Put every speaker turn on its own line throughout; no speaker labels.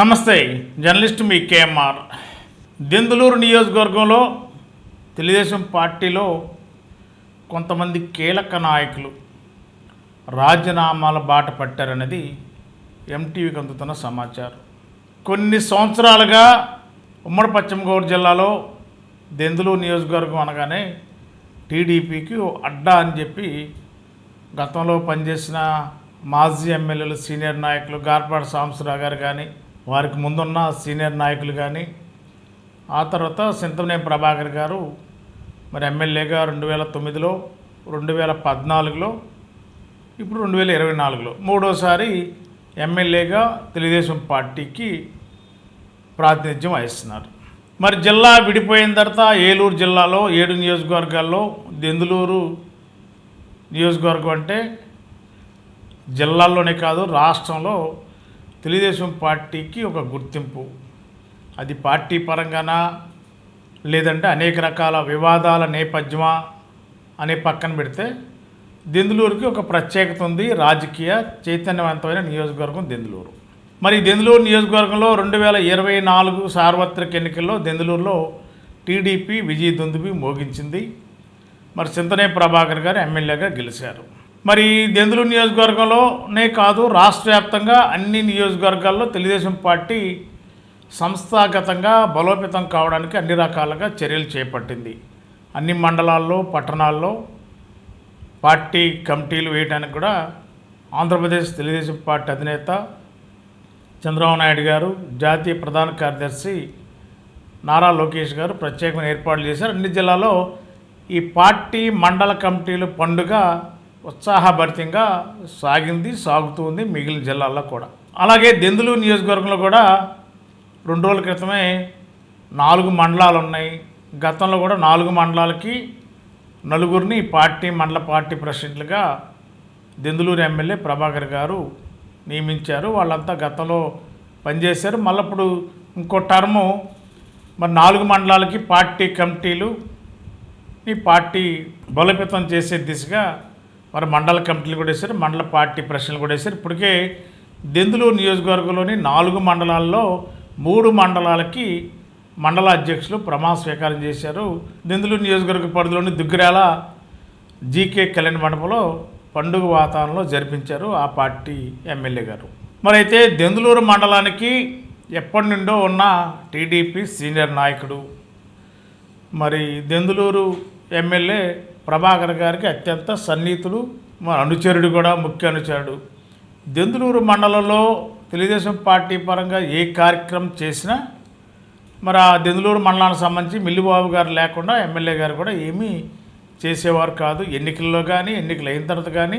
నమస్తే జర్నలిస్ట్ మీ కేఎంఆర్. దెందులూరు నియోజకవర్గంలో తెలుగుదేశం పార్టీలో కొంతమంది కీలక నాయకులు రాజీనామాల బాట పట్టారనేది ఎంటీవీకి అందుతున్న సమాచారం. కొన్ని సంవత్సరాలుగా ఉమ్మడి పశ్చిమ గోదావరి జిల్లాలో దెందులూరు నియోజకవర్గం అనగానే టీడీపీకి ఓ అడ్డా అని చెప్పి గతంలో పనిచేసిన మాజీ ఎమ్మెల్యేలు సీనియర్ నాయకులు గార్పాటి సాంబశివరావు గారు కానీ వారికి ముందున్న సీనియర్ నాయకులు కానీ ఆ తర్వాత సింతమనేని ప్రభాకర్ గారు మరి ఎమ్మెల్యేగా రెండు వేల తొమ్మిదిలో రెండు వేల పద్నాలుగులో ఇప్పుడు రెండు వేల ఇరవై నాలుగులో మూడోసారి ఎమ్మెల్యేగా తెలుగుదేశం పార్టీకి ప్రాతినిధ్యం వహిస్తున్నారు. మరి జిల్లా విడిపోయిన తర్వాత ఏలూరు జిల్లాలో ఏడు నియోజకవర్గాల్లో దెందులూరు నియోజకవర్గం అంటే జిల్లాల్లోనే కాదు రాష్ట్రంలో తెలుగుదేశం పార్టీకి ఒక గుర్తింపు. అది పార్టీ పరంగానా? లేదంటే అనేక రకాల వివాదాల నేపథ్యమా? అనే పక్కన పెడితే దెందులూరుకి ఒక ప్రత్యేకత ఉంది. రాజకీయ చైతన్యవంతమైన నియోజకవర్గం దెందులూరు. మరి దెందులూరు నియోజకవర్గంలో రెండు వేల ఇరవై నాలుగు సార్వత్రిక ఎన్నికల్లో దెందులూరులో టీడీపీ విజయ దుందుబి మోగించింది. మరి చింతనే ప్రభాకర్ గారు ఎమ్మెల్యేగా గెలిచారు. మరి దెందులు నియోజకవర్గంలోనే కాదు రాష్ట్ర వ్యాప్తంగా అన్ని నియోజకవర్గాల్లో తెలుగుదేశం పార్టీ సంస్థాగతంగా బలోపేతం కావడానికి అన్ని రకాలుగా చర్యలు చేపట్టింది. అన్ని మండలాల్లో పట్టణాల్లో పార్టీ కమిటీలు వేయడానికి కూడా ఆంధ్రప్రదేశ్ తెలుగుదేశం పార్టీ అధినేత చంద్రబాబు నాయుడు గారు జాతీయ ప్రధాన కార్యదర్శి నారా లోకేష్ గారు ప్రత్యేకమైన ఏర్పాట్లు చేశారు. అన్ని జిల్లాలో ఈ పార్టీ మండల కమిటీలు పండుగ ఉత్సాహభరితంగా సాగింది సాగుతుంది మిగిలిన జిల్లాల్లో కూడా. అలాగే దెందులూరు నియోజకవర్గంలో కూడా రెండు రోజుల క్రితమే నాలుగు మండలాలు ఉన్నాయి. గతంలో కూడా నాలుగు మండలాలకి నలుగురిని పార్టీ మండల పార్టీ ప్రెసిడెంట్లుగా దెందులూరు ఎమ్మెల్యే ప్రభాకర్ గారు నియమించారు. వాళ్ళంతా గతంలో పనిచేశారు. మళ్ళీ ఇప్పుడు ఇంకో టర్ము మరి నాలుగు మండలాలకి పార్టీ కమిటీలు ఈ పార్టీ బలోపేతం చేసే దిశగా మరి మండల కమిటీలు కూడా వేశారు మండల పార్టీ ప్రశ్నలు కూడా వేశారు. ఇప్పటికే దెందులూరు నియోజకవర్గంలోని నాలుగు మండలాల్లో మూడు మండలాలకి మండల అధ్యక్షులు ప్రమాణ స్వీకారం చేశారు. దెందులూరు నియోజకవర్గ పరిధిలోని దుగ్గిరాల జీకే కళ్యాణ మండపంలో పండుగ వాతావరణంలో జరిపించారు ఆ పార్టీ ఎమ్మెల్యే గారు. మరి అయితే దెందులూరు మండలానికి ఎప్పటి నుండో ఉన్న టీడీపీ సీనియర్ నాయకుడు మరి దెందులూరు ఎమ్మెల్యే ప్రభాకర్ గారికి అత్యంత సన్నిహితులు మా అనుచరుడు కూడా ముఖ్య అనుచరుడు. దెందులూరు మండలంలో తెలుగుదేశం పార్టీ పరంగా ఏ కార్యక్రమం చేసినా మరి ఆ దెందులూరు మండలానికి సంబంధించి మిల్లిబాబు గారు లేకుండా ఎమ్మెల్యే గారు కూడా ఏమీ చేసేవారు కాదు. ఎన్నికల్లో కానీ ఎన్నికలు అయిన తర్వాత కానీ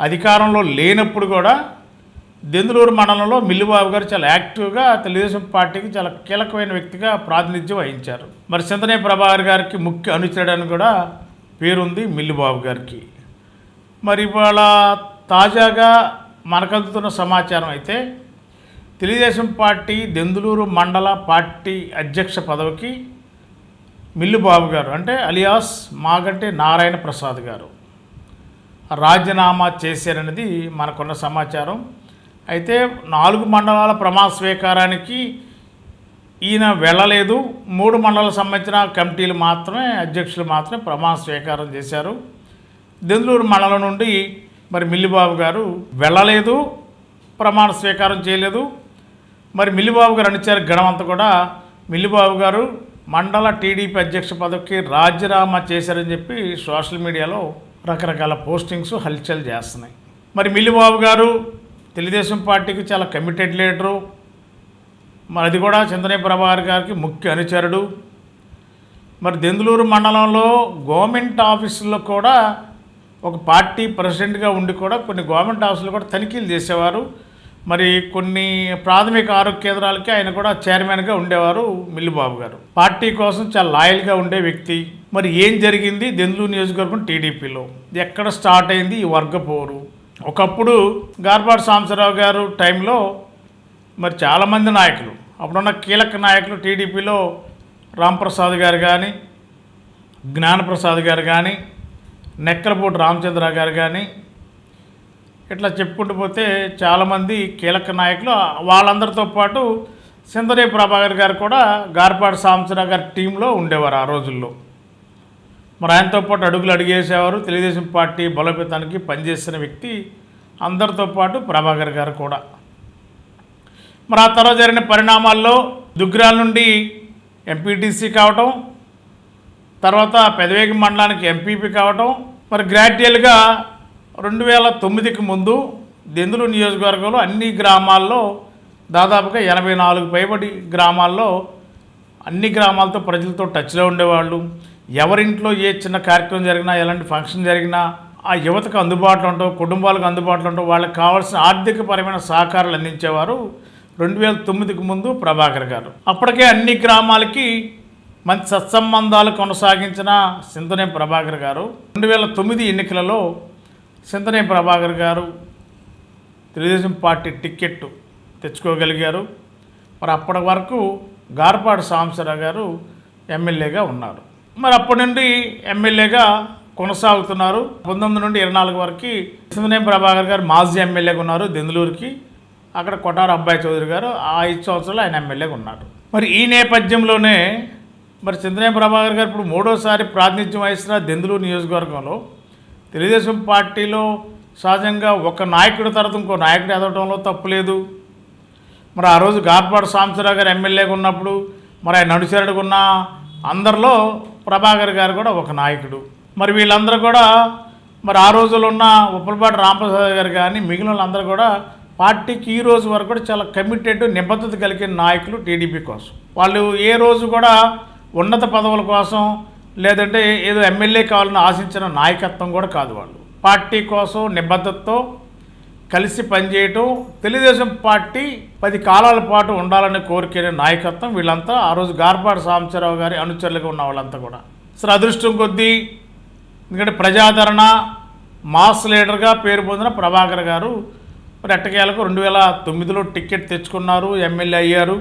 అధికారంలో లేనప్పుడు కూడా దెందులూరు మండలంలో మిల్లిబాబు గారు చాలా యాక్టివ్గా తెలుగుదేశం పార్టీకి చాలా కీలకమైన వ్యక్తిగా ప్రాతినిధ్యం వహించారు. మరి చింతనే ప్రభాకర్ గారికి ముఖ్య అనుచరుడని కూడా పేరుంది మిల్లిబాబు గారికి. మరి ఇవాళ తాజాగా మనకందుతున్న సమాచారం అయితే తెలుగుదేశం పార్టీ దెందులూరు మండల పార్టీ అధ్యక్ష పదవికి మిల్లుబాబు గారు అంటే అలియాస్ మాగంటి నారాయణ ప్రసాద్ గారు రాజీనామా చేశారనేది మనకున్న సమాచారం. అయితే నాలుగు మండలాల ప్రమాణ స్వీకారానికి ఈయన వెళ్ళలేదు. మూడు మండలాలకు సంబంధించిన కమిటీలు మాత్రమే అధ్యక్షులు మాత్రమే ప్రమాణ స్వీకారం చేశారు. దెందులూరు మండలం నుండి మరి మిల్లిబాబు గారు వెళ్ళలేదు ప్రమాణ స్వీకారం చేయలేదు. మరి మిల్లిబాబు గారు అనిచారు గణమంతా కూడా. మిల్లిబాబు గారు మండల టీడీపీ అధ్యక్ష పదవికి రాజీనామా చేశారని చెప్పి సోషల్ మీడియాలో రకరకాల పోస్టింగ్స్ హల్చల్ చేస్తున్నాయి. మరి మిల్లిబాబు గారు తెలుగుదేశం పార్టీకి చాలా కమిటెడ్ లీడరు. మరి అది కూడా చింతనే ప్రభాకర్ గారికి ముఖ్య అనుచరుడు. మరి దెందులూరు మండలంలో గవర్నమెంట్ ఆఫీసుల్లో కూడా ఒక పార్టీ ప్రెసిడెంట్గా ఉండి కూడా కొన్ని గవర్నమెంట్ ఆఫీసులు కూడా తనిఖీలు చేసేవారు. మరి కొన్ని ప్రాథమిక ఆరోగ్య కేంద్రాలకి ఆయన కూడా చైర్మన్గా ఉండేవారు మిల్లిబాబు గారు. పార్టీ కోసం చాలా లాయల్గా ఉండే వ్యక్తి. మరి ఏం జరిగింది దెందులూరు నియోజకవర్గం టీడీపీలో? ఎక్కడ స్టార్ట్ అయింది ఈ వర్గపోరు ఒకప్పుడు గార్బాడ్ సాంబశివరావు గారు టైంలో మరి చాలామంది నాయకులు అప్పుడున్న కీలక నాయకులు టీడీపీలో రాంప్రసాద్ గారు కానీ జ్ఞానప్రసాద్ గారు కానీ నెక్కలపూటి రామచంద్ర గారు కానీ ఇట్లా చెప్పుకుంటూ పోతే చాలామంది కీలక నాయకులు వాళ్ళందరితో పాటు సిందరే ప్రభాకర్ గారు కూడా గార్పాడు సాంబశివరావు గారి టీంలో ఉండేవారు ఆ రోజుల్లో. మరి ఆయనతో పాటు అడుగులు అడిగేసేవారు. తెలుగుదేశం పార్టీ బలోపేతానికి పనిచేసిన వ్యక్తి అందరితో పాటు ప్రభాకర్ గారు కూడా. మరి ఆ తర్వాత జరిగిన పరిణామాల్లో దుగ్గిరాల నుండి ఎంపీటీసీ కావటం తర్వాత పెదవేగి మండలానికి ఎంపీపీ కావటం మరి గ్రాడ్యుయల్గా రెండు వేల తొమ్మిదికి ముందు దెందులు నియోజకవర్గంలో అన్ని గ్రామాల్లో దాదాపుగా ఎనభై నాలుగు పైబడి గ్రామాల్లో అన్ని గ్రామాలతో ప్రజలతో టచ్లో ఉండేవాళ్ళు. ఎవరింట్లో ఏ చిన్న కార్యక్రమం జరిగినా ఎలాంటి ఫంక్షన్ జరిగినా ఆ యువతకు అందుబాటులో ఉండవు కుటుంబాలకు అందుబాటులో ఉండవు వాళ్ళకి కావాల్సిన ఆర్థికపరమైన సహకారాలు అందించేవారు రెండు వేల తొమ్మిదికి ముందు ప్రభాకర్ గారు. అప్పటికే అన్ని గ్రామాలకి మంచి సత్సంబంధాలు కొనసాగించిన సింతనే ప్రభాకర్ గారు. రెండు వేల తొమ్మిది ఎన్నికలలో సింతనే ప్రభాకర్ గారు తెలుగుదేశం పార్టీ టిక్కెట్టు తెచ్చుకోగలిగారు. మరి అప్పటి వరకు గార్పాడు సాంబశివరావు గారు ఎమ్మెల్యేగా ఉన్నారు. మరి అప్పటి నుండి ఎమ్మెల్యేగా కొనసాగుతున్నారు. పంతొమ్మిది నుండి ఇరవై నాలుగు వరకు సింధనేం ప్రభాకర్ గారు మాజీ ఎమ్మెల్యేగా ఉన్నారు. దెందులూరుకి అక్కడ కొట్టారు అబ్బాయి చౌదరి గారు ఆ ఐదు సంవత్సరాలు ఆయన ఎమ్మెల్యేగా ఉన్నారు మరి ఈ నేపథ్యంలోనే మరి చంద్రయ్య ప్రభాకర్ గారు ఇప్పుడు మూడోసారి ప్రాతినిధ్యం వహిస్తున్న దెందులూరు నియోజకవర్గంలో తెలుగుదేశం పార్టీలో సహజంగా ఒక నాయకుడి తర్వాత ఇంకో నాయకుడు ఎదవటంలో తప్పులేదు మరి ఆ రోజు గార్పాడు సాంబశివరావు గారు ఎమ్మెల్యేగా ఉన్నప్పుడు మరి ఆయన నడుచేరడుకున్న ఉన్న అందరిలో ప్రభాకర్ గారు కూడా ఒక నాయకుడు. మరి వీళ్ళందరూ కూడా మరి ఆ రోజుల్లో ఉన్న ఉప్పలపాటి రామప్రసాద్ గారు కానీ మిగిలిన వాళ్ళందరూ కూడా పార్టీకి ఈ రోజు వరకు కూడా చాలా కమిటెడ్ నిబద్ధత కలిగిన నాయకులు టీడీపీ కోసం. వాళ్ళు ఏ రోజు కూడా ఉన్నత పదవుల కోసం లేదంటే ఏదో ఎమ్మెల్యే కావాలని ఆశించిన నాయకత్వం కూడా కాదు వాళ్ళు. పార్టీ కోసం నిబద్ధతతో కలిసి పనిచేయటం తెలుగుదేశం పార్టీ పది కాలాల పాటు ఉండాలని కోరికైన నాయకత్వం వీళ్ళంతా. ఆ రోజు గార్పాడు సాంబశివరావు గారి అనుచరులుగా ఉన్న వాళ్ళంతా కూడా. సరే అదృష్టం కొద్దీ ఎందుకంటే ప్రజాదరణ మాస్ లీడర్గా పేరు పొందిన ప్రభాకర్ గారు మరి ఎట్టకేలకు రెండు వేల తొమ్మిదిలో టికెట్ తెచ్చుకున్నారు ఎమ్మెల్యే అయ్యారు.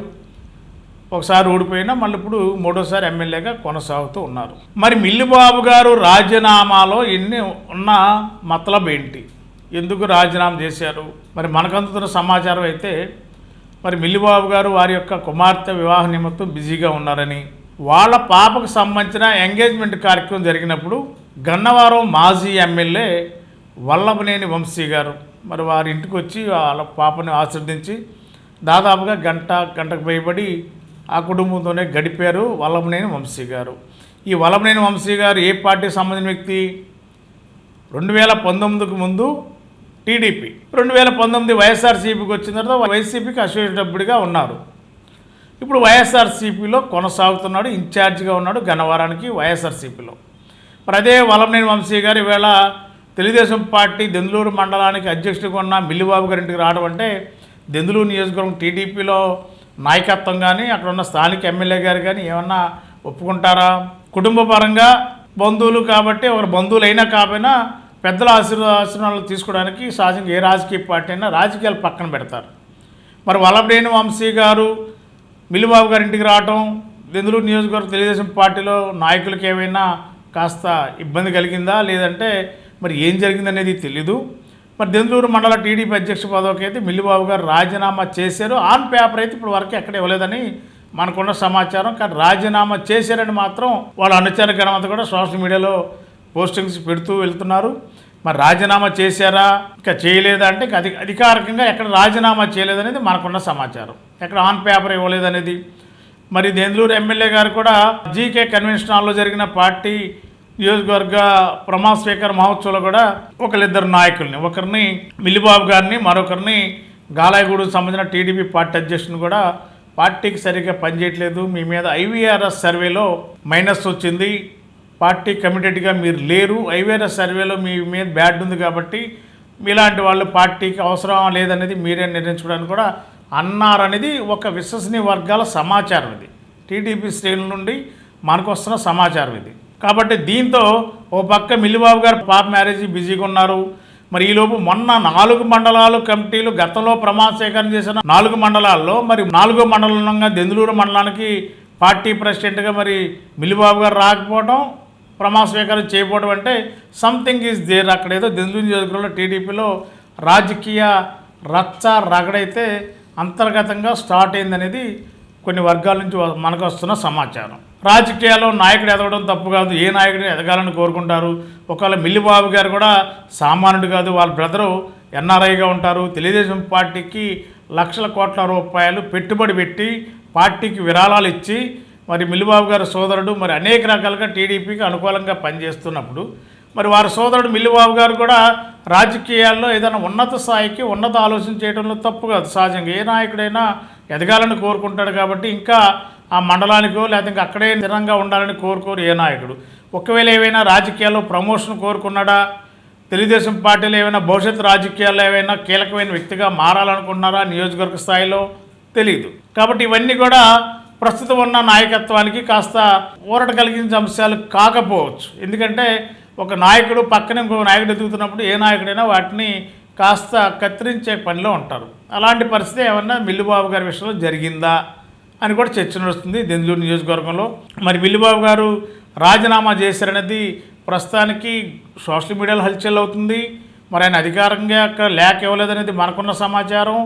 ఒకసారి ఓడిపోయినా మళ్ళీ ఇప్పుడు మూడోసారి ఎమ్మెల్యేగా కొనసాగుతూ ఉన్నారు. మరి మిల్లిబాబు గారు రాజీనామాలో ఎన్ని ఉన్న మతలబ్ ఏంటి? ఎందుకు రాజీనామా చేశారు? మరి మనకందుతున్న సమాచారం అయితే మరి మిల్లిబాబు గారు వారి యొక్క కుమార్తె వివాహ నిమిత్తం బిజీగా ఉన్నారని వాళ్ళ పాపకు సంబంధించిన ఎంగేజ్మెంట్ కార్యక్రమం జరిగినప్పుడు గన్నవరం మాజీ ఎమ్మెల్యే వల్లభనేని వంశీ గారు. మరి వారి ఇంటికి వచ్చి వాళ్ళ పాపని ఆశీర్వదించి దాదాపుగా గంట గంటకు భయపడి ఆ కుటుంబంతోనే గడిపారు వల్లభనేని వంశీ గారు. ఈ వల్లభనేని వంశీ గారు ఏ పార్టీకి సంబంధించిన వ్యక్తి? రెండు వేల పంతొమ్మిదికి ముందు టీడీపీ. రెండు వేల పంతొమ్మిది వైఎస్ఆర్సీపీకి వచ్చిన తర్వాత వైసీపీకి అసోసియేట్ ఉన్నారు. ఇప్పుడు వైఎస్ఆర్సీపీలో కొనసాగుతున్నాడు ఇన్ఛార్జిగా ఉన్నాడు గన్నవరానికి వైఎస్ఆర్సీపీలో. మరి అదే వలంనేని వంశీ గారు ఈవేళ తెలుగుదేశం పార్టీ దెందులూరు మండలానికి అధ్యక్షుడిగా ఉన్న మిల్లిబాబు గారి ఇంటికి రావడం అంటే దెందులూరు నియోజకవర్గం టీడీపీలో నాయకత్వం కానీ అక్కడ ఉన్న స్థానిక ఎమ్మెల్యే గారు కానీ ఏమన్నా ఒప్పుకుంటారా? కుటుంబ పరంగా బంధువులు కాబట్టి ఒకరు బంధువులు అయినా కాకపోయినా పెద్దల ఆశీర్వాద ఆశీర్వాదాలు తీసుకోవడానికి సహజంగా ఏ రాజకీయ పార్టీ అయినా రాజకీయాలు పక్కన పెడతారు. మరి వల్లభేణి వంశీ గారు మిల్లిబాబు గారి ఇంటికి రావటం దెందులూరు నియోజకవర్గం తెలుగుదేశం పార్టీలో నాయకులకి ఏమైనా కాస్త ఇబ్బంది కలిగిందా? లేదంటే మరి ఏం జరిగిందనేది తెలీదు. మరి దెందులూరు మండల టీడీపీ అధ్యక్ష పదవికి అయితే మిల్లిబాబు గారు రాజీనామా చేశారు. ఆన్ పేపర్ అయితే ఇప్పుడు వరకు ఎక్కడ ఇవ్వలేదని మనకున్న సమాచారం. కానీ రాజీనామా చేశారని మాత్రం వాళ్ళ అనుచర గణమంతా కూడా సోషల్ మీడియాలో పోస్టింగ్స్ పెడుతూ వెళ్తున్నారు. మరి రాజీనామా చేశారా? ఇంకా చేయలేదా అంటే అధి అధికారికంగా ఎక్కడ రాజీనామా చేయలేదనేది మనకున్న సమాచారం. ఎక్కడ ఆన్ పేపర్ ఇవ్వలేదనేది. మరి దెందులూరు ఎమ్మెల్యే గారు కూడా జీకే కన్వెన్షన్ హాల్లో జరిగిన పార్టీ నియోజకవర్గ ప్రమాణ స్వీకార మహోత్సవంలో కూడా ఒకరిద్దరు నాయకుల్ని ఒకరిని మిల్లిబాబు గారిని మరొకరిని గాలాయగూడకు సంబంధించిన టీడీపీ పార్టీ అధ్యక్షుని కూడా పార్టీకి సరిగ్గా పనిచేయట్లేదు. మీ మీద ఐవీఆర్ఎస్ సర్వేలో మైనస్ వచ్చింది. పార్టీ కమిటెడ్గా మీరు లేరు. ఐవీఆర్ఎస్ సర్వేలో మీ మీద బ్యాడ్ ఉంది కాబట్టి మీలాంటి వాళ్ళు పార్టీకి అవసరం లేదనేది మీరే నిర్ణయించుకోవడానికి కూడా అన్నారనేది ఒక విశ్వసనీయ వర్గాల సమాచారం ఇది. టీడీపీ శ్రేణుల నుండి మనకు వస్తున్న సమాచారం ఇది. కాబట్టి దీంతో ఓ పక్క మిల్లిబాబు గారు పాప మ్యారేజ్ బిజీగా ఉన్నారు. మరి ఈలోపు మొన్న నాలుగు మండలాలు కమిటీలు గతంలో ప్రమాణ స్వీకారం చేసిన నాలుగు మండలాల్లో మరి నాలుగో మండలంగా దెందులూరు మండలానికి పార్టీ ప్రెసిడెంట్గా మరి మిల్లిబాబు గారు రాకపోవడం ప్రమాణ స్వీకారం చేయకపోవడం అంటే సంథింగ్ ఈజ్ దేర్ అక్కడ ఏదో దెందులూరు నియోజకవర్గంలో టీడీపీలో రాజకీయ రచ్చ రగడైతే అంతర్గతంగా స్టార్ట్ అయిందనేది కొన్ని వర్గాల నుంచి మనకు వస్తున్న సమాచారం. రాజకీయాల్లో నాయకుడు ఎదగడం తప్పు కాదు. ఏ నాయకుడు ఎదగాలని కోరుకుంటారు? ఒకవేళ మిల్లిబాబు గారు కూడా సామాన్యుడు కాదు వాళ్ళ బ్రదరు ఎన్ఆర్ఐగా ఉంటారు. తెలుగుదేశం పార్టీకి లక్షల కోట్ల రూపాయలు పెట్టుబడి పెట్టి పార్టీకి విరాళాలు ఇచ్చి మరి మిల్లిబాబు గారి సోదరుడు మరి అనేక రకాలుగా టీడీపీకి అనుకూలంగా పనిచేస్తున్నప్పుడు మరి వారి సోదరుడు మిల్లిబాబు గారు కూడా రాజకీయాల్లో ఏదైనా ఉన్నత స్థాయికి ఉన్నత ఆలోచన చేయడంలో తప్పు కాదు. సహజంగా ఏ నాయకుడైనా ఎదగాలని కోరుకుంటాడు కాబట్టి ఇంకా ఆ మండలానికో లేకపోతే ఇంకా అక్కడే స్థిరంగా ఉండాలని కోరుకోరు ఏ నాయకుడు. ఒకవేళ ఏవైనా రాజకీయాల్లో ప్రమోషన్ కోరుకున్నాడా తెలుగుదేశం పార్టీలో ఏమైనా భవిష్యత్ రాజకీయాల్లో ఏమైనా కీలకమైన వ్యక్తిగా మారాలనుకున్నారా నియోజకవర్గ స్థాయిలో? తెలియదు కాబట్టి ఇవన్నీ కూడా ప్రస్తుతం ఉన్న నాయకత్వానికి కాస్త ఊరట కలిగించే అంశాలు కాకపోవచ్చు. ఎందుకంటే ఒక నాయకుడు పక్కన ఇంకో నాయకుడు ఎదుగుతున్నప్పుడు ఏ నాయకుడైనా వాటిని కాస్త కత్తిరించే పనిలో ఉంటారు. అలాంటి పరిస్థితి ఏమన్నా మిల్లుబాబు గారి విషయంలో జరిగిందా? అని కూడా చర్చ నడుస్తుంది దెందులూరు నియోజకవర్గంలో. మరి విల్లుబాబు గారు రాజీనామా చేశారనేది ప్రస్తుతానికి సోషల్ మీడియాలో హల్చల్ అవుతుంది. మరి ఆయన అధికారంగా అక్కడ ల్యాక్ ఇవ్వలేదనేది మనకున్న సమాచారం.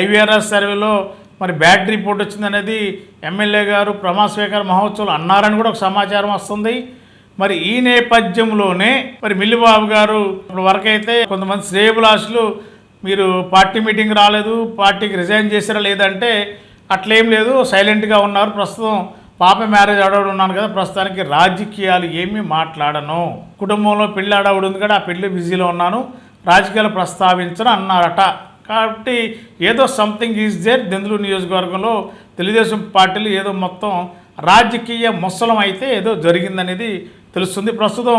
ఐవీఆర్ఎస్ సర్వేలో మరి బ్యాడ్ రిపోర్ట్ వచ్చిందనేది ఎమ్మెల్యే గారు ప్రమాణ స్వీకార మహోత్సవాలు అన్నారని కూడా ఒక సమాచారం వస్తుంది. మరి ఈ నేపథ్యంలోనే మరి మిల్లిబాబు గారు ఇప్పుడు వరకైతే కొంతమంది శ్రేయబులాసులు మీరు పార్టీ మీటింగ్ రాలేదు పార్టీకి రిజైన్ చేశారా లేదంటే అట్లేం లేదు సైలెంట్గా ఉన్నారు. ప్రస్తుతం పాప మ్యారేజ్ ఆడవాడు ఉన్నాను కదా ప్రస్తుతానికి రాజకీయాలు ఏమీ మాట్లాడను. కుటుంబంలో పెళ్ళి ఆడవాడు ఉంది కదా ఆ పెళ్ళి బిజీలో ఉన్నాను. రాజకీయాలు ప్రస్తావించను అన్నారట. కాబట్టి ఏదో సంథింగ్ ఈజ్ దేర్ దెందులు నియోజకవర్గంలో తెలుగుదేశం పార్టీలు ఏదో మొత్తం రాజకీయ ముసలం అయితే ఏదో జరిగిందనేది తెలుస్తుంది. ప్రస్తుతం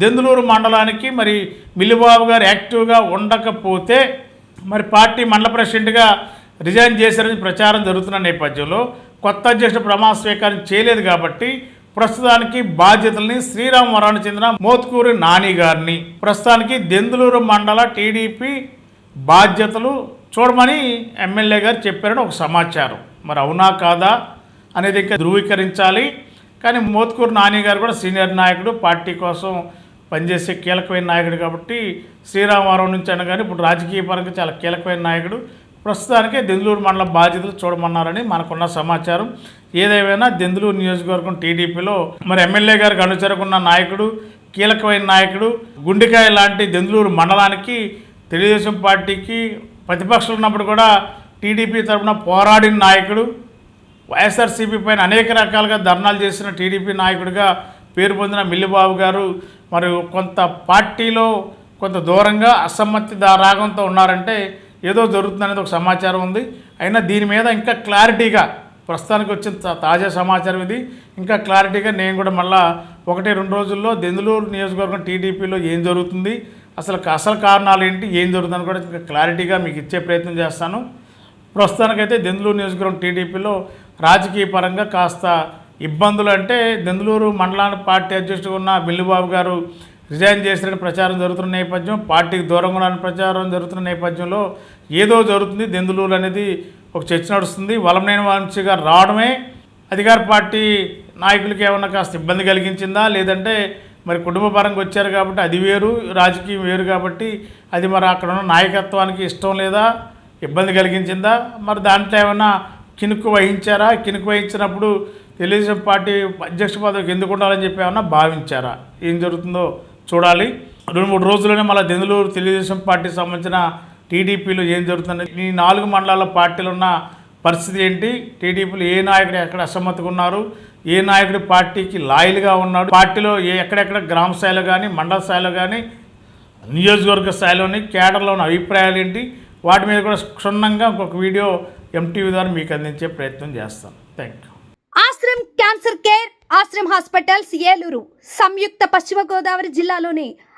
దెందులూరు మండలానికి మరి మిల్లిబాబు గారు యాక్టివ్గా ఉండకపోతే మరి పార్టీ మండల ప్రెసిడెంట్గా రిజైన్ చేశారని ప్రచారం జరుగుతున్న నేపథ్యంలో కొత్త అధ్యక్షుడు ప్రమాణ స్వీకారం చేయలేదు కాబట్టి ప్రస్తుతానికి బాధ్యతల్ని శ్రీరామ్ వరానికి చెందిన మోత్కూరి నాని గారిని. ప్రస్తుతానికి దెందులూరు మండల టీడీపీ బాధ్యతలు చూడమని ఎమ్మెల్యే గారు చెప్పారని ఒక సమాచారం. మరి అవునా కాదా అనేది ఇంకా ధృవీకరించాలి. కానీ మోత్కూరు నాని గారు కూడా సీనియర్ నాయకుడు పార్టీ కోసం పనిచేసే కీలకమైన నాయకుడు కాబట్టి శ్రీరామవరం నుంచి అనగానే ఇప్పుడు రాజకీయ పరంగా చాలా కీలకమైన నాయకుడు. ప్రస్తుతానికి దెందులూరు మండలం బాధ్యతలు చూడమన్నారని మనకున్న సమాచారం. ఏదేమైనా దెందులూరు నియోజకవర్గం టీడీపీలో మరి ఎమ్మెల్యే గారికి అనుచరుకున్న నాయకుడు కీలకమైన నాయకుడు గుండెకాయ లాంటి దెందులూరు మండలానికి తెలుగుదేశం పార్టీకి ప్రతిపక్షాలు ఉన్నప్పుడు కూడా టీడీపీ తరఫున పోరాడిన నాయకుడు వైఎస్ఆర్సీపీ పైన అనేక రకాలుగా ధర్నాలు చేసిన టీడీపీ నాయకుడిగా పేరు పొందిన మిల్లిబాబు గారు మరియు కొంత పార్టీలో కొంత దూరంగా అసమ్మతి దా- రాగంతో ఉన్నారంటే ఏదో జరుగుతుందనేది ఒక సమాచారం ఉంది. అయినా దీని మీద ఇంకా క్లారిటీగా ప్రస్తుతానికి వచ్చిన తా- తాజా సమాచారం ఇది. ఇంకా క్లారిటీగా నేను కూడా మళ్ళా ఒకటి రెండు రోజుల్లో దెందులూరు నియోజకవర్గం టీడీపీలో ఏం జరుగుతుంది అసలు అసలు కారణాలు ఏంటి ఏం జరుగుతుందని కూడా ఇంకా క్లారిటీగా మీకు ఇచ్చే ప్రయత్నం చేస్తాను. ప్రస్తుతానికైతే దెందులూరు నియోజకవర్గం టీడీపీలో రాజకీయ పరంగా కాస్త ఇబ్బందులు అంటే దెందులూరు మండలానికి పార్టీ అధ్యక్షుడు ఉన్న బిల్లుబాబు గారు రిజైన్ చేసిన ప్రచారం జరుగుతున్న నేపథ్యం పార్టీకి దూరంగా ఉన్న ప్రచారం జరుగుతున్న నేపథ్యంలో ఏదో జరుగుతుంది దెందులూరు అనేది ఒక చర్చ నడుస్తుంది. వలమనేని వంశీ గారు రావడమే అధికార పార్టీ నాయకులకి ఏమన్నా కాస్త ఇబ్బంది కలిగించిందా? లేదంటే మరి కుటుంబ పరంగా వచ్చారు కాబట్టి అది వేరు రాజకీయం వేరు కాబట్టి అది మరి అక్కడ ఉన్న నాయకత్వానికి ఇష్టం లేదా? ఇబ్బంది కలిగించిందా? మరి దాంట్లో ఏమన్నా కినుక్కు వహించారా? కినుక్కు వహించినప్పుడు తెలుగుదేశం పార్టీ అధ్యక్ష పదవికి ఎందుకు ఉండాలని చెప్పి ఏమన్నా భావించారా? ఏం జరుగుతుందో చూడాలి. రెండు మూడు రోజుల్లోనే మళ్ళీ దెందులూరు తెలుగుదేశం పార్టీకి సంబంధించిన టీడీపీలో ఏం జరుగుతుంది ఈ నాలుగు మండలాల పార్టీలు ఉన్న పరిస్థితి ఏంటి? టీడీపీలో ఏ నాయకుడు ఎక్కడ అసమ్మతిగా ఉన్నారు? ఏ నాయకుడు పార్టీకి లాయల్గా ఉన్నాడు? పార్టీలో ఏ ఎక్కడెక్కడ గ్రామ స్థాయిలో కానీ మండల స్థాయిలో కానీ నియోజకవర్గ స్థాయిలోని కేడర్లో ఉన్న అభిప్రాయాలు ఏంటి? వాటి మీద కూడా క్షుణ్ణంగా ఇంకొక వీడియో ఎంటీవీ ద్వారా మీకు అందించే ప్రయత్నం చేస్తాను thank you
Ashram cancer care Ashram hospitals Eluru సంయుక్త పశ్చిమ గోదావరి జిల్లాలోని